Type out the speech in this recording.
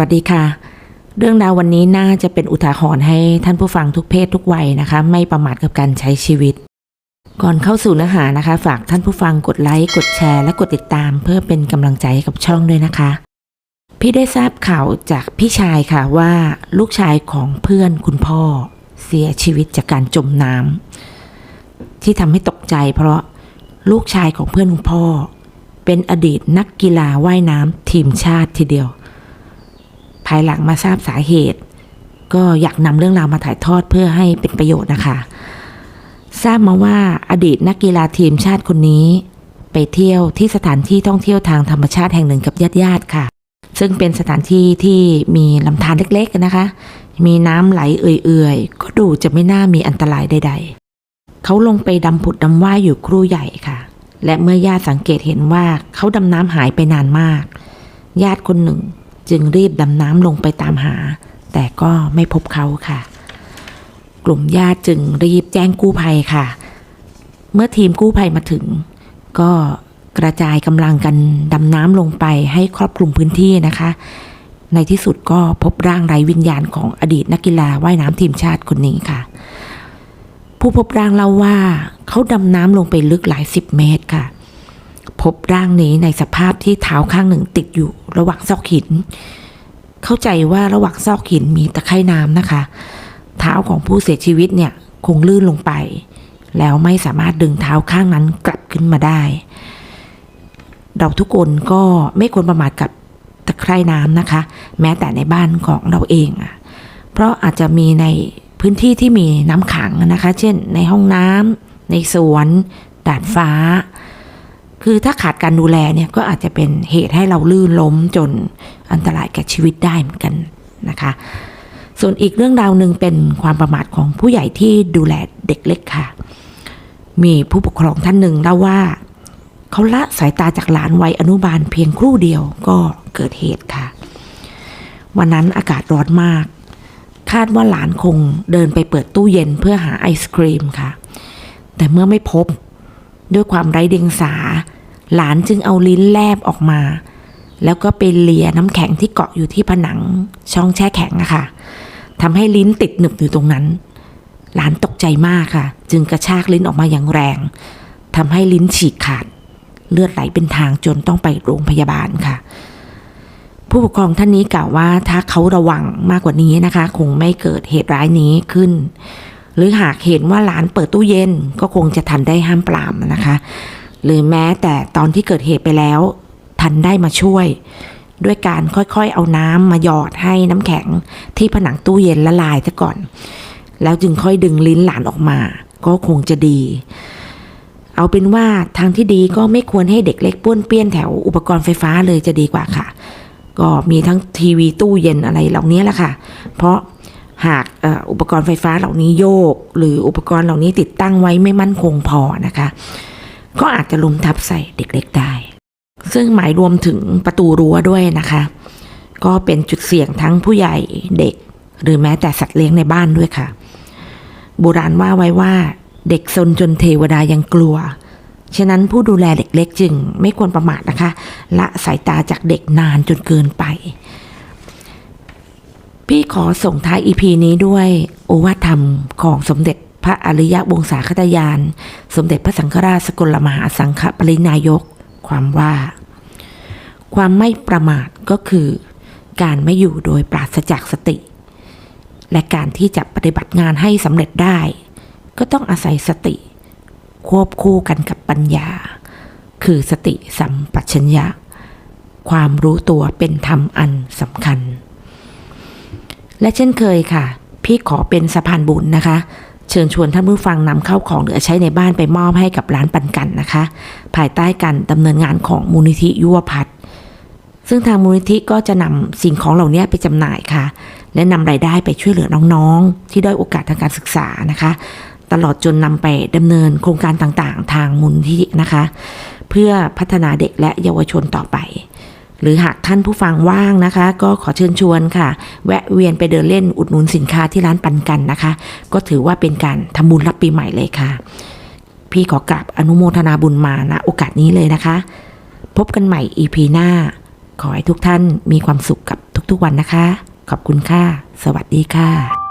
วัสดีค่ะ เรื่องราววันนี้น่าจะเป็นอุทาหรณ์ให้ท่านผู้ฟังทุกเพศทุกวัยนะคะ ไม่ประมาทกับการใช้ชีวิต ก่อนเข้าสู่เนื้อหานะคะ ฝากท่านผู้ฟังกดไลค์กดแชร์และกดติดตาม เพื่อเป็นกำลังใจให้กับช่องด้วยนะคะ พี่ได้ทราบข่าวจากพี่ชายค่ะว่าลูกชายของเพื่อนคุณพ่อ เสียชีวิตจากการจมน้ำที่ทำให้ตกใจ เพราะลูกชายของเพื่อนคุณพ่อ เป็นอดีตนักกีฬาว่ายน้ำทีมชาติทีเดียว ภายหลังมาทราบสาเหตุ ก็อยากนำเรื่องราวมาถ่ายทอดเพื่อให้เป็นประโยชน์นะคะ ทราบมาว่าอดีตนักกีฬาทีมชาติคนนี้ ไปเที่ยวที่สถานที่ท่องเที่ยวทางธรรมชาติแห่งหนึ่งกับญาติๆค่ะ ซึ่งเป็นสถานที่ที่มีลำธารเล็กๆนะคะ มีน้ำไหลเอื่อยๆ ก็ดูจะไม่น่ามีอันตรายใด ๆ เขาลงไปดำผุดดำว่ายอยู่ครู่ใหญ่ค่ะและเมื่อญาติสังเกตเห็นว่าเขาดำน้ำหายไปนานมาก ญาติคนหนึ่ง จึงรีบดำน้ำลงไปตามหา แต่ก็ไม่พบเขาค่ะ กลุ่มญาติจึงรีบแจ้งกู้ภัยค่ะ เมื่อทีมกู้ภัยมาถึง ก็กระจายกำลังกันดำน้ำลงไปให้ครอบคลุมพื้นที่นะคะ ในที่สุดก็พบร่างไร้วิญญาณของอดีตนักกีฬาว่ายน้ำทีมชาติคนนี้ค่ะ ผู้พบร่างเล่าว่าเขาดำน้ำลงไปลึกหลายสิบเมตรค่ะ พบร่างนี้ในสภาพที่เท้าข้างหนึ่งติดอยู่ระหว่างซอกหิน เข้าใจว่าระหว่างซอกหินมีตะไคร่น้ำนะคะ เท้าของผู้เสียชีวิตเนี่ยคงลื่นลงไป แล้วไม่สามารถดึงเท้าข้างนั้นกลับขึ้นมาได้ เราทุกคนก็ไม่ควรประมาทกับตะไคร่น้ำนะคะ แม้แต่ในบ้านของเราเองอะเพราะอาจจะมีในพื้นที่ที่มีน้ำขังนะคะ เช่น ในห้องน้ำในสวน ดาดฟ้า คือถ้าขาดการดูแลเนี่ยก็อาจจะเป็นเหตุให้เราลื่นล้มจนอันตรายแก่ชีวิตได้เหมือนกันนะคะ ส่วนอีกเรื่องราวหนึ่งเป็นความประมาทของผู้ใหญ่ที่ดูแลเด็กเล็กค่ะ มีผู้ปกครองท่านหนึ่งเล่าว่าเขาละสายตาจากหลานวัยอนุบาลเพียงครู่เดียวก็เกิดเหตุค่ะ วันนั้นอากาศร้อนมาก คาดว่าหลานคงเดินไปเปิดตู้เย็นเพื่อหาไอศครีมค่ะ แต่เมื่อไม่พบ ด้วยความไร้เดียงสา หลานจึงเอาลิ้นแลบออกมา แล้วก็ไปเลียน้ำแข็งที่เกาะอยู่ที่ผนังช่องแช่แข็งอะค่ะทำให้ลิ้นติดหนึบอยู่ตรงนั้น หลานตกใจมากค่ะ จึงกระชากลิ้นออกมาอย่างแรงทำให้ลิ้นฉีกขาด เลือดไหลเป็นทางจนต้องไปโรงพยาบาลค่ะ ผู้ปกครองท่านนี้กล่าวว่าถ้าเขาระวังมากกว่านี้นะคะ คงไม่เกิดเหตุร้ายนี้ขึ้น หรือหากเห็นว่าหลานเปิดตู้เย็นก็คงจะทันได้ห้ามปรามนะคะ หรือแม้แต่ตอนที่เกิดเหตุไปแล้ว ทันได้มาช่วย ด้วยการค่อยๆเอาน้ำมาหยอดให้น้ำแข็งที่ผนังตู้เย็นละลายซะก่อน แล้วจึงค่อยดึงลิ้นหลานออกมา ก็คงจะดี เอาเป็นว่าทางที่ดีก็ไม่ควรให้เด็กเล็กป้วนเปี้ยนแถวอุปกรณ์ไฟฟ้าเลยจะดีกว่าค่ะ ก็มีทั้งทีวีตู้เย็นอะไรเหล่านี้แหละค่ะ เพราะ หากอุปกรณ์ไฟฟ้าเหล่านี้โยก หรืออุปกรณ์เหล่านี้ติดตั้งไว้ไม่มั่นคงพอนะคะ ก็อาจจะล้มทับใส่เด็กเล็กได้ ซึ่งหมายรวมถึงประตูรั้วด้วยนะคะ ก็เป็นจุดเสี่ยงทั้งผู้ใหญ่เด็ก หรือแม้แต่สัตว์เลี้ยงในบ้านด้วยค่ะ โบราณว่าไว้ว่าเด็กซนจนเทวดายังกลัว ฉะนั้นผู้ดูแลเด็กเล็กจึงไม่ควรประมาทนะคะ ละสายตาจากเด็กนานจนเกินไป พี่ขอส่งท้ายอีพีนี้ด้วยโอวาทธรรมของสมเด็จพระอริยวงศาคตยาน สมเด็จพระสังฆราชสกลมหาสังฆปรินายก ความว่า ความไม่ประมาทก็คือ การไม่อยู่โดยปราศจากสติ และการที่จะปฏิบัติงานให้สำเร็จได้ ก็ต้องอาศัยสติ ควบคู่กันกับปัญญา คือสติสัมปชัญญะ ความรู้ตัวเป็นธรรมอันสำคัญ และเช่นเคยค่ะ พี่ขอเป็นสะพานบุญนะคะ เชิญชวนท่านผู้ฟังนำเข้าของเหลือใช้ในบ้านไปมอบให้กับร้านปันกันนะคะ ภายใต้การดำเนินงานของมูลนิธิยุวพัฒน์ซึ่งทางมูลนิธิก็จะนำสิ่งของเหล่านี้ไปจำหน่ายค่ะ และนำรายได้ไปช่วยเหลือน้องๆ ที่ได้อยโอกาสทางการศึกษานะคะ ตลอดจนนำไปดำเนินโครงการต่างๆ ทางมูลนิธินะคะ เพื่อพัฒนาเด็กและเยาวชนต่อไป หรือหากท่านผู้ฟังว่างนะคะ ก็ขอเชิญชวนค่ะ แวะเวียนไปเดินเล่นอุดหนุนสินค้าที่ร้านปันกันนะคะ ก็ถือว่าเป็นการทำบุญรับปีใหม่เลยค่ะ พี่ขอกราบอนุโมทนาบุญมาณโอกาสนี้เลยนะคะ พบกันใหม่ EP หน้า ขอให้ทุกท่านมีความสุขกับทุกๆวันนะคะ ขอบคุณค่ะ สวัสดีค่ะ